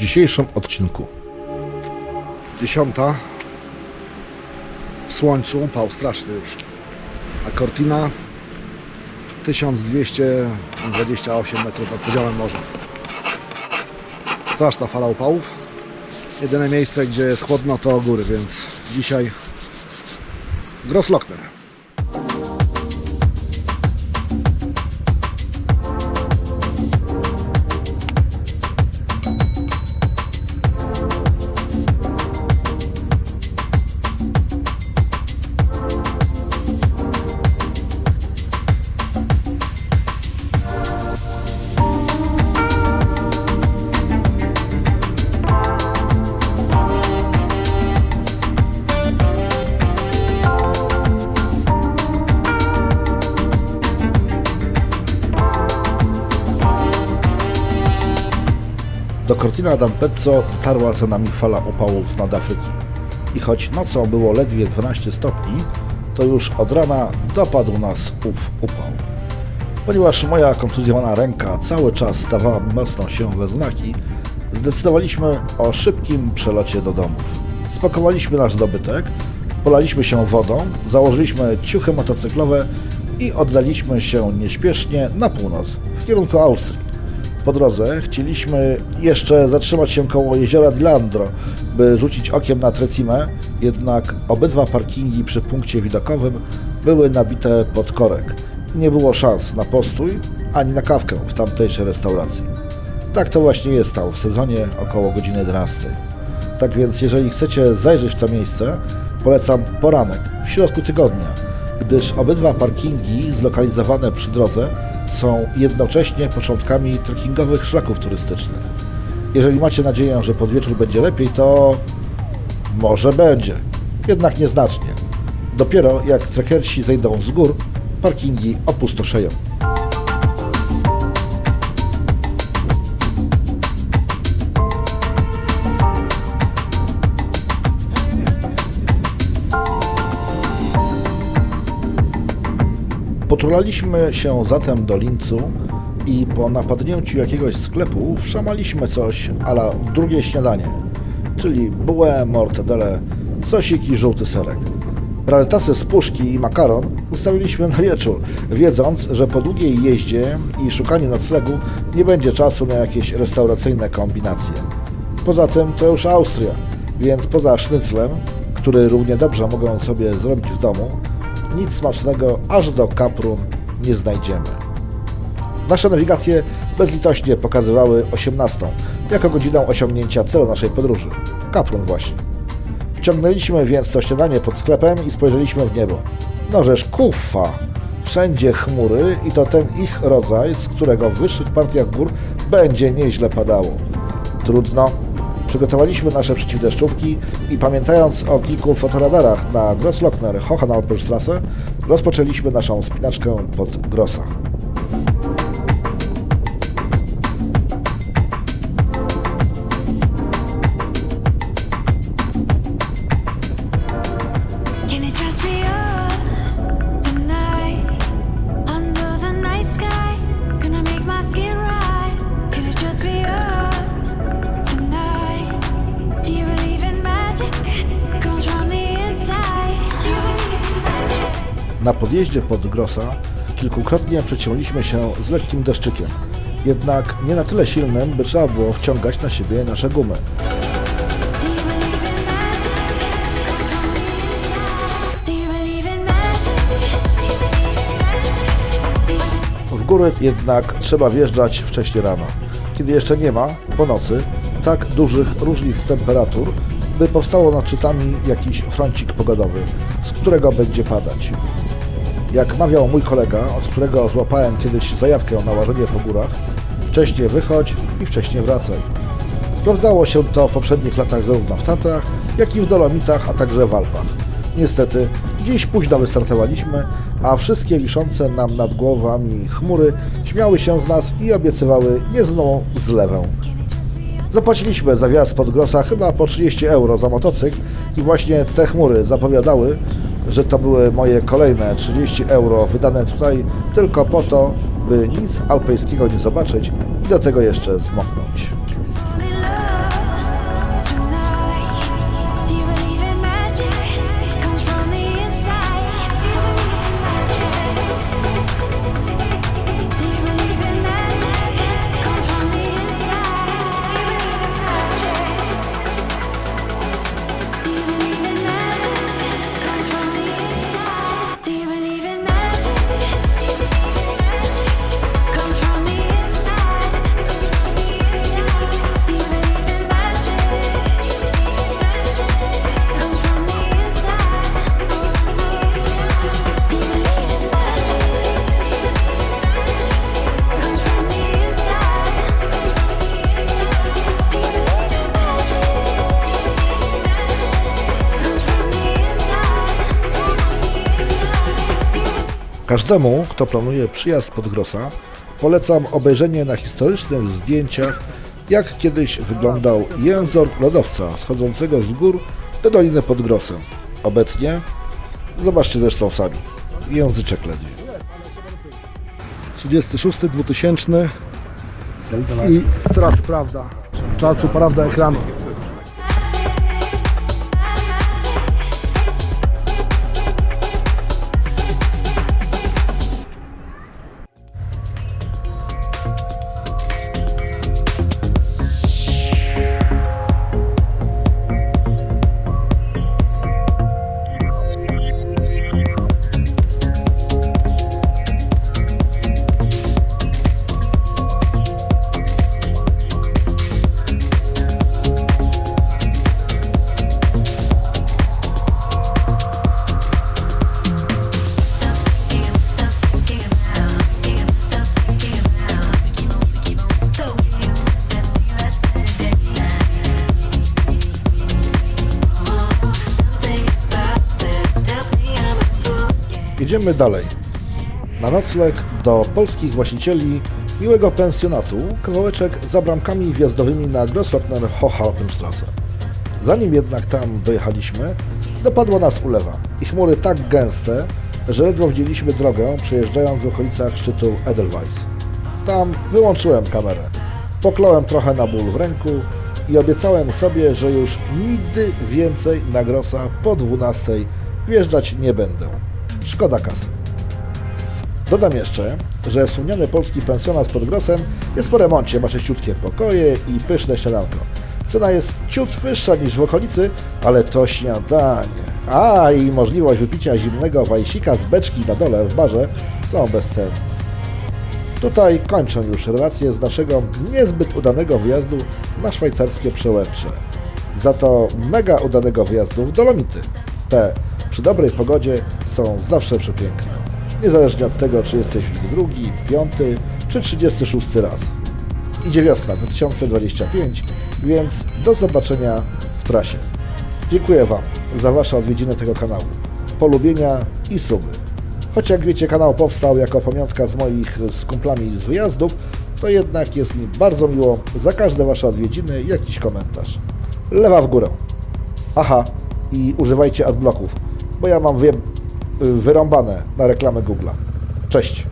dzisiejszym odcinku. Dziesiąta. W słońcu upał straszny już. A Cortina 1228 metrów nad poziomem morza. Straszna fala upałów. Jedyne miejsce, gdzie jest chłodno to góry, więc dzisiaj Grosslochner. Cortina d'Ampezzo dotarła za nami fala upałów z nad Afryki. I choć nocą było ledwie 12 stopni, to już od rana dopadł nas ów upał. Ponieważ moja kontuzjowana ręka cały czas dawała mi mocno się we znaki, zdecydowaliśmy o szybkim przelocie do domów. Spakowaliśmy nasz dobytek, polaliśmy się wodą, założyliśmy ciuchy motocyklowe i oddaliśmy się nieśpiesznie na północ, w kierunku Austrii. Po drodze chcieliśmy jeszcze zatrzymać się koło jeziora Dilandro, by rzucić okiem na Trecimę, jednak obydwa parkingi przy punkcie widokowym były nabite pod korek nie było szans na postój ani na kawkę w tamtejszej restauracji. Tak to właśnie jest tam w sezonie około godziny 11. Tak więc jeżeli chcecie zajrzeć w to miejsce, polecam poranek w środku tygodnia, gdyż obydwa parkingi zlokalizowane przy drodze są jednocześnie początkami trekkingowych szlaków turystycznych. Jeżeli macie nadzieję, że pod wieczór będzie lepiej, to może będzie, jednak nieznacznie. Dopiero jak trekersi zejdą z gór, parkingi opustoszeją. Poturlaliśmy się zatem do Lincu i po napadnięciu jakiegoś sklepu wszamaliśmy coś ala drugie śniadanie, czyli bułę, mortadele, sosik i żółty serek. Rarytasy z puszki i makaron ustawiliśmy na wieczór, wiedząc, że po długiej jeździe i szukaniu noclegu nie będzie czasu na jakieś restauracyjne kombinacje. Poza tym to już Austria, więc poza sznyclem, który równie dobrze mogą sobie zrobić w domu, nic smacznego aż do Kaprun nie znajdziemy. Nasze nawigacje bezlitośnie pokazywały 18 jako godzinę osiągnięcia celu naszej podróży. Kaprun właśnie. Wciągnęliśmy więc to śniadanie pod sklepem i spojrzeliśmy w niebo. No żeż kuffa! Wszędzie chmury i to ten ich rodzaj, z którego w wyższych partiach gór będzie nieźle padało. Trudno. Przygotowaliśmy nasze przeciwdeszczówki i pamiętając o kilku fotoradarach na Grosslochner Hohenalpenstrasse, rozpoczęliśmy naszą spinaczkę pod Grossa. Can it Na podjeździe pod Grossa kilkukrotnie przeciągliśmy się z lekkim deszczykiem, jednak nie na tyle silnym, by trzeba było wciągać na siebie nasze gumy. W góry jednak trzeba wjeżdżać wcześnie rano, kiedy jeszcze nie ma, po nocy, tak dużych różnic temperatur, by powstało nad szczytami jakiś froncik pogodowy, z którego będzie padać. Jak mawiał mój kolega, od którego złapałem kiedyś zajawkę na łażenie po górach, wcześniej wychodź i wcześniej wracaj. Sprawdzało się to w poprzednich latach zarówno w Tatrach, jak i w Dolomitach, a także w Alpach. Niestety, dziś późno wystartowaliśmy, a wszystkie wiszące nam nad głowami chmury śmiały się z nas i obiecywały niezłą zlewę. Zapłaciliśmy za wjazd pod Grossa chyba po 30 euro za motocykl i właśnie te chmury zapowiadały, że to były moje kolejne 30 euro wydane tutaj tylko po to, by nic alpejskiego nie zobaczyć i do tego jeszcze zmoknąć. Każdemu, kto planuje przyjazd pod Grossa, polecam obejrzenie na historycznych zdjęciach, jak kiedyś wyglądał jęzor lodowca schodzącego z gór do Doliny pod Grossem. Obecnie, zobaczcie zresztą sami, języczek ledwie. 36, 2000 i teraz prawda. Czasu, prawda ekranu. Jedziemy dalej. Na nocleg do polskich właścicieli miłego pensjonatu, kawałeczek za bramkami wjazdowymi na Grosslochner Hochhaupenstrasse. Zanim jednak tam dojechaliśmy, dopadła nas ulewa i chmury tak gęste, że ledwo widzieliśmy drogę przejeżdżając w okolicach szczytu Edelweiss. Tam wyłączyłem kamerę, pokląłem trochę na ból w ręku i obiecałem sobie, że już nigdy więcej na Grossa po 12 wjeżdżać nie będę. Szkoda kasy. Dodam jeszcze, że wspomniany polski pensjonat pod Grossem jest po remoncie, ma czyściutkie pokoje i pyszne śniadanko. Cena jest ciut wyższa niż w okolicy, ale to śniadanie. A i możliwość wypicia zimnego wajsika z beczki na dole w barze są bezcenne. Tutaj kończę już relację z naszego niezbyt udanego wyjazdu na szwajcarskie przełęcze. Za to mega udanego wyjazdu w Dolomity. Te przy dobrej pogodzie są zawsze przepiękne. Niezależnie od tego, czy jesteś nich drugi, piąty czy 36 raz. Idzie wiosna 2025, więc do zobaczenia w trasie. Dziękuję Wam za Wasze odwiedziny tego kanału, polubienia i suby. Choć jak wiecie, kanał powstał jako pamiątka z moich z kumplami z wyjazdów, to jednak jest mi bardzo miło za każde Wasze odwiedziny jakiś komentarz. Lewa w górę. Aha, i używajcie adblocków, bo ja mam wy, wyrąbane na reklamę Google'a. Cześć!